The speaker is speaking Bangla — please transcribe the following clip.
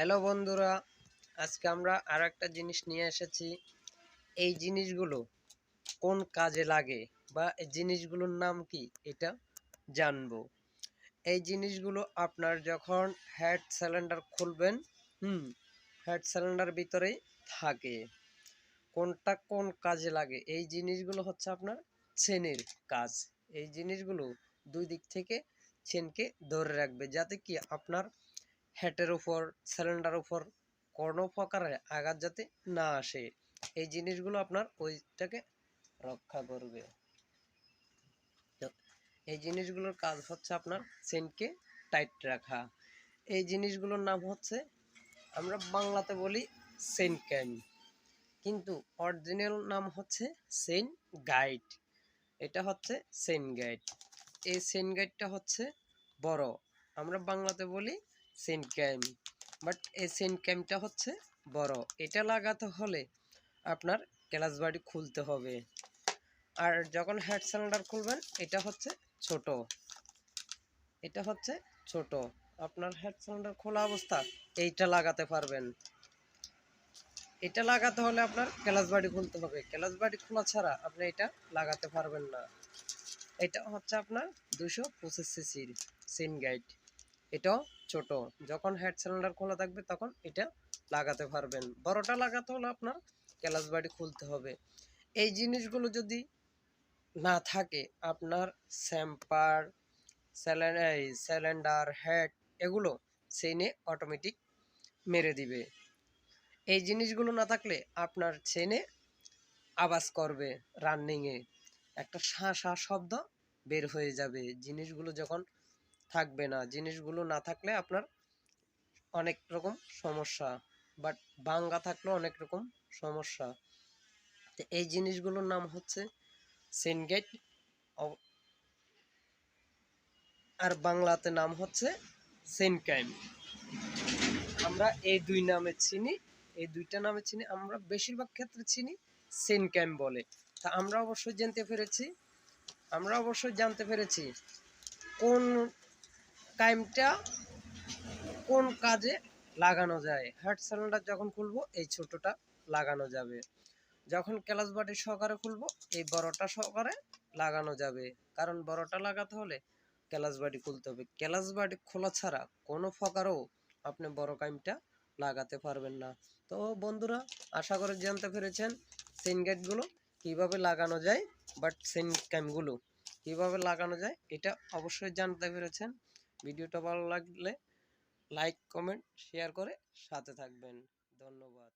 হ্যালো বন্ধুরা, আজকে আমরা আর একটা জিনিস নিয়ে এসেছি। এই জিনিসগুলো কোন কাজে লাগে বা এই জিনিসগুলোর নাম কি এটা জানব। এই জিনিসগুলো আপনার যখন হেড সিলিন্ডার খুলবেন, হুম হেড সিলিন্ডার ভিতরেই থাকে। কোনটা কোন কাজে লাগে? এই জিনিসগুলো হচ্ছে আপনার চেনের কাজ। এই জিনিসগুলো দুই দিক থেকে চেনকে ধরে রাখবে, যাতে কি আপনার হ্যাটের উপর সিলিন্ডার উপর কোনো প্রকারের আঘাত যাতে না আসে, এই জিনিসগুলো আপনার ওইটাকে রক্ষা করবে। এই জিনিসগুলোর কাজ হচ্ছে আপনার চেনকে টাইট রাখা। এই জিনিসগুলোর নাম হচ্ছে, আমরা বাংলাতে বলি সেন ক্যান কিন্তু অরিজিনাল নাম হচ্ছে সেন গাইড এটা হচ্ছে সেন গাইড এই সেন গাইডটা হচ্ছে বড়। আমরা বাংলাতে বলি সেন ক্যাম। বাট এই সেন ক্যামটা হচ্ছে বড়। এটা লাগাতে হলে আপনার ক্লাস বাড়ি খুলতে হবে। আর যখন হেড সিলিন্ডার খুলবেন, এটা হচ্ছে ছোট। এটা হচ্ছে ছোট। আপনার হেড সিলিন্ডার খোলা অবস্থা, এইটা লাগাতে পারবেন। এটা লাগাতে হলে আপনার ক্লাস বাড়ি খুলতে হবে। ক্লাস বাড়ি খোলা ছাড়া আপনি এটা লাগাতে পারবেন না। এটা হচ্ছে আপনার দুশো পঁচিশ সিসির সিন গাইড। এটাও ছোট। যখন হেড সিলিন্ডার খোলা থাকবে তখন এটা লাগাতে পারবেন। বড়টা লাগাতে হলে আপনার ক্লাস বাড়ি খুলতে হবে। এই জিনিসগুলো যদি না থাকে, আপনার স্যাম্পার সিলিন্ডার হেড এগুলো চেনে অটোমেটিক মেরে দিবে। এই জিনিসগুলো না থাকলে আপনার চেনে আওয়াজ করবে রানিংয়ে একটা শা শা শব্দ বের হয়ে যাবে। জিনিসগুলো যখন থাকবে না। জিনিসগুলো না থাকলে আপনার অনেক রকম সমস্যা বাট বাঙ্গা থাকলেও অনেক রকম সমস্যা। তো এই জিনিসগুলোর নাম হচ্ছে সেনগেট আর বাংলাতে নাম হচ্ছে সেনকাইম আমরা এই দুই নামে চিনি, এই দুইটা নামে চিনি, আমরা বেশিরভাগ ক্ষেত্রে চিনি সেনকাইম বলে। তা আমরা অবশ্যই জানতে পেরেছি, আমরা অবশ্যই জানতে পেরেছি কোন টাইমটা কোন কাজে লাগানো যায়? হেড সিলিন্ডার যখন খুলবো, এই ছোটটা লাগানো যাবে। যখন ক্লাস বাটি সহকারে খুলবো, এই বড়টা সহকারে লাগানো যাবে। কারণ বড়টা লাগাতে হলে ক্লাস বাটি খুলতে হবে। ক্লাস বাটি খোলা ছাড়া কোনো প্রকারও আপনি বড় কাইমটা লাগাতে পারবেন না। তো বন্ধুরা, আশা করে জানতে পেরেছেন সেন গেটগুলো কীভাবে লাগানো যায় বাট সেন ক্যামগুলো কীভাবে লাগানো যায়, এটা অবশ্যই জানতে পেরেছেন। ভিডিওটা ভালো লাগলে লাইক কমেন্ট শেয়ার করে সাথে থাকবেন। ধন্যবাদ।